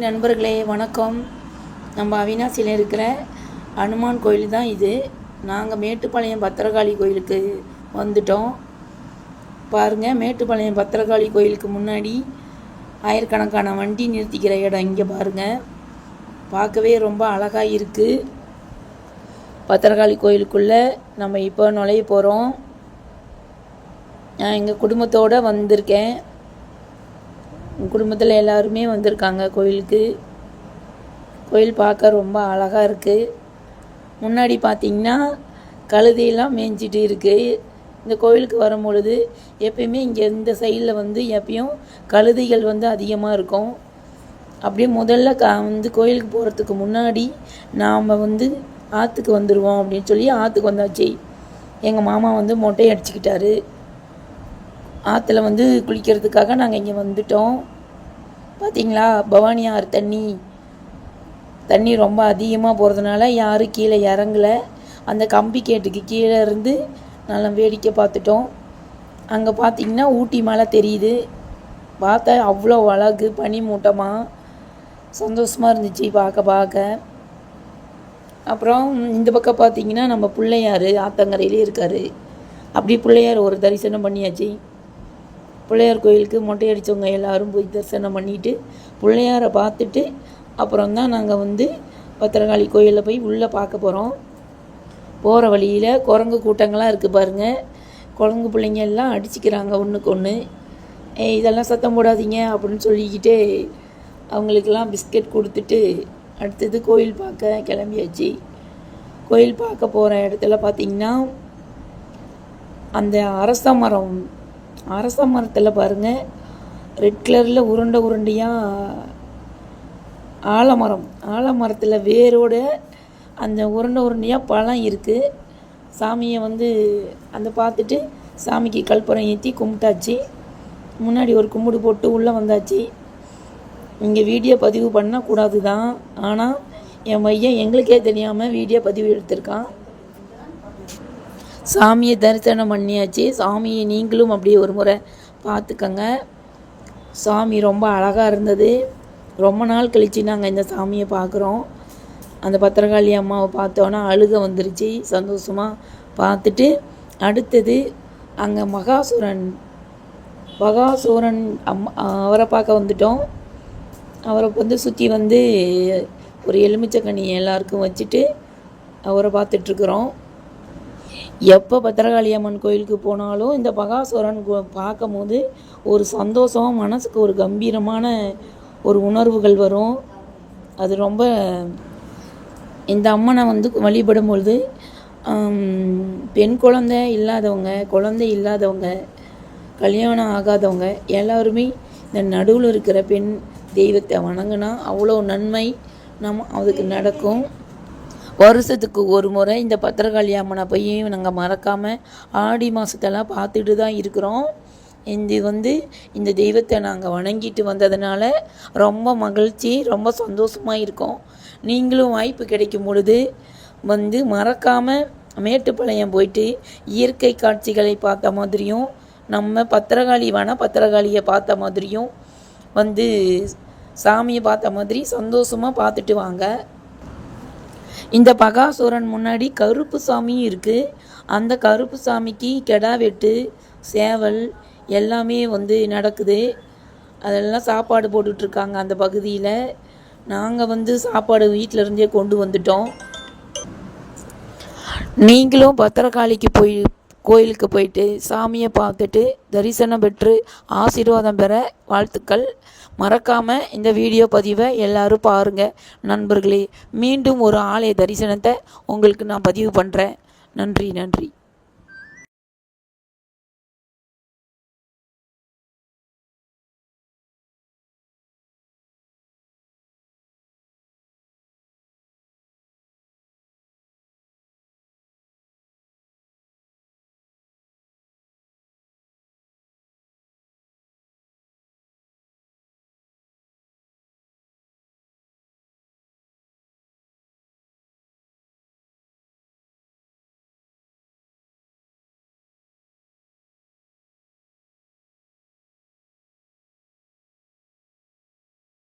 நண்பர்களே வணக்கம். நம்ம அவினாசியில் இருக்கிற அனுமான் கோயில் தான் இது. நாங்கள் மேட்டுப்பாளையம் பத்திரகாளி கோயிலுக்கு வந்துட்டோம். பாருங்கள் மேட்டுப்பாளையம் பத்திரகாளி கோயிலுக்கு முன்னாடி ஆயிரக்கணக்கான வண்டி நிறுத்திக்கிற இடம் இங்கே பாருங்கள் பார்க்கவே ரொம்ப அழகாக இருக்குது பத்திரகாளி கோயிலுக்குள்ளே நம்ம இப்போ நுழைய போகிறோம் நான் எங்கள் குடும்பத்தோடு வந்திருக்கேன். குடும்பத்தில் எல்லாருமே வந்திருக்காங்க கோயிலுக்கு. கோயில் பார்க்க ரொம்ப அழகாக இருக்குது முன்னாடி பார்த்திங்கன்னா கழுதையெல்லாம் மேய்ஞ்சிட்டு இருக்குது இந்த கோயிலுக்கு வரும் பொழுது எப்பயுமே இங்கே இந்த சைடில் வந்து எப்பயும் கழுதைகள் வந்து அதிகமாக இருக்கும். அப்படியே முதல்ல க வந்து கோயிலுக்கு போகிறதுக்கு முன்னாடி நாம் வந்து ஆற்றுக்கு வந்துடுவோம் அப்படின்னு சொல்லி ஆற்றுக்கு வந்தாச்சு. எங்கள் மாமா வந்து மொட்டை அடிச்சுக்கிட்டாரு. ஆற்றுல வந்து குளிக்கிறதுக்காக நாங்கள் இங்கே வந்துட்டோம். பார்த்தீங்களா பவானி ஆறு தண்ணி. தண்ணி ரொம்ப அதிகமாக போகிறதுனால யாரும் கீழே இறங்கலை. அந்த கம்பி கேட்டுக்கு கீழே இருந்து நல்லா வேடிக்கை பார்த்துட்டோம். அங்கே பார்த்தீங்கன்னா ஊட்டி மலை தெரியுது. பார்த்தா அவ்வளோ அழகு பனி மூட்டமாக சந்தோஷமாக இருந்துச்சு பார்க்க பார்க்க. அப்புறம் இந்த பக்கம் பார்த்தீங்கன்னா நம்ம பிள்ளையார் ஆத்தங்கரையிலே இருக்கார். அப்படி பிள்ளையார் ஒரு தரிசனம் பண்ணியாச்சு. பிள்ளையார் கோயிலுக்கு மொட்டை அடித்தவங்க எல்லோரும் போய் தரிசனம் பண்ணிவிட்டு பிள்ளையாரை பார்த்துட்டு அப்புறம் தான் நாங்கள் வந்து பத்திரகாளி கோயிலில் போய் உள்ளே பார்க்க போகிறோம் போகிற வழியில் குரங்கு கூட்டங்களாக இருக்குது பாருங்கள் குரங்கு பிள்ளைங்க எல்லாம் அடிச்சுக்கிறாங்க ஒன்றுக்கு ஒன்று ஏ இதெல்லாம் சத்தம் போடாதீங்க அப்படின்னு சொல்லிக்கிட்டு அவங்களுக்கெல்லாம் பிஸ்கட் கொடுத்துட்டு அடுத்தது கோயில் பார்க்க கிளம்பியாச்சு. கோயில் பார்க்க போகிற இடத்துல பார்த்திங்கன்னா அந்த அரச மரம் அரச மரத்தில் பாருங்கள் ரெட் கலரில் உருண்டை உருண்டையாக ஆலமரம். ஆலமரத்தில் வேரோட அந்த உருண்டை உருண்டையாக பழம் இருக்குது சாமியை வந்து அந்த பார்த்துட்டு சாமிக்கு கல்புரம் ஏற்றி கும்பிட்டாச்சு. முன்னாடி ஒரு கும்பிடு போட்டு உள்ளே வந்தாச்சு. இங்கே வீடியோ பதிவு பண்ணக்கூடாது தான் ஆனால் என் பையன் எங்களுக்கே தெரியாமல் வீடியோ பதிவு எடுத்திருக்கான். சாமியை தரிசனம் பண்ணியாச்சு. சாமியை நீங்களும் அப்படியே ஒரு முறை பார்த்துக்கங்க. சாமி ரொம்ப அழகாக இருந்தது. ரொம்ப நாள் கழித்து நாங்கள் இந்த சாமியை பார்க்குறோம். அந்த பத்திரகாளி அம்மாவை பார்த்தோன்னா அழுக வந்துருச்சு. சந்தோஷமாக பார்த்துட்டு அடுத்தது அங்கே மகாசுரன் மகாசூரன் அம் அவரை பார்க்க வந்துட்டோம். அவரை வந்து சுற்றி வந்து ஒரு எலுமிச்சக்கனி எல்லாருக்கும் வச்சுட்டு அவரை பார்த்துட்ருக்குறோம் எப்போ பத்திரகாளி அம்மன் கோயிலுக்கு போனாலும் இந்த பகாசுரன் பார்க்கும் போது ஒரு சந்தோஷம் மனசுக்கு ஒரு கம்பீரமான ஒரு உணர்வுகள் வரும். அது ரொம்ப இந்த அம்மனை வந்து வழிபடும் பொழுது பெண் குழந்தை இல்லாதவங்க குழந்தை இல்லாதவங்க கல்யாணம் ஆகாதவங்க எல்லாருமே இந்த நடுவில் இருக்கிற பெண் தெய்வத்தை வணங்கினா அவ்வளோ நன்மை நம்ம அதுக்கு நடக்கும். வருஷத்துக்கு ஒரு முறை இந்த பத்திரகாளி அம்மனை போய் நாங்கள் மறக்காமல் ஆடி மாதத்தெல்லாம் பார்த்துட்டு தான் இருக்கிறோம். இது வந்து இந்த தெய்வத்தை நாங்கள் வணங்கிட்டு வந்ததுனால ரொம்ப மகிழ்ச்சி ரொம்ப சந்தோஷமாக இருக்கோம். நீங்களும் வாய்ப்பு கிடைக்கும் பொழுது வந்து மறக்காமல் மேட்டுப்பாளையம் போயிட்டு இயற்கை காட்சிகளை பார்த்த மாதிரியும் நம்ம பத்திரகாளி வன பத்திரகாளியை பார்த்த மாதிரியும் வந்து சாமியை பார்த்த மாதிரி சந்தோஷமாக பார்த்துட்டு வாங்க. இந்த பகாசுரன் முன்னாடி கருப்பு சாமியும் இருக்குது அந்த கருப்பு சாமிக்கு கெடா வெட்டு சேவல் எல்லாமே வந்து நடக்குது. அதெல்லாம் சாப்பாடு போட்டுட்ருக்காங்க அந்த பகுதியில். நாங்கள் வந்து சாப்பாடு வீட்டிலருந்தே கொண்டு வந்துட்டோம். நீங்களும் பத்திரகாளிக்கு போய் கோயிலுக்கு போயிட்டு சாமியை பார்த்துட்டு தரிசனம் பெற்று ஆசீர்வாதம் பெற வாழ்த்துக்கள். மறக்காமல் இந்த வீடியோ பதிவை எல்லாரும் பாருங்கள் நண்பர்களே மீண்டும் ஒரு ஆலய தரிசனத்தை உங்களுக்கு நான் பதிவு பண்ணுறேன் நன்றி நன்றி.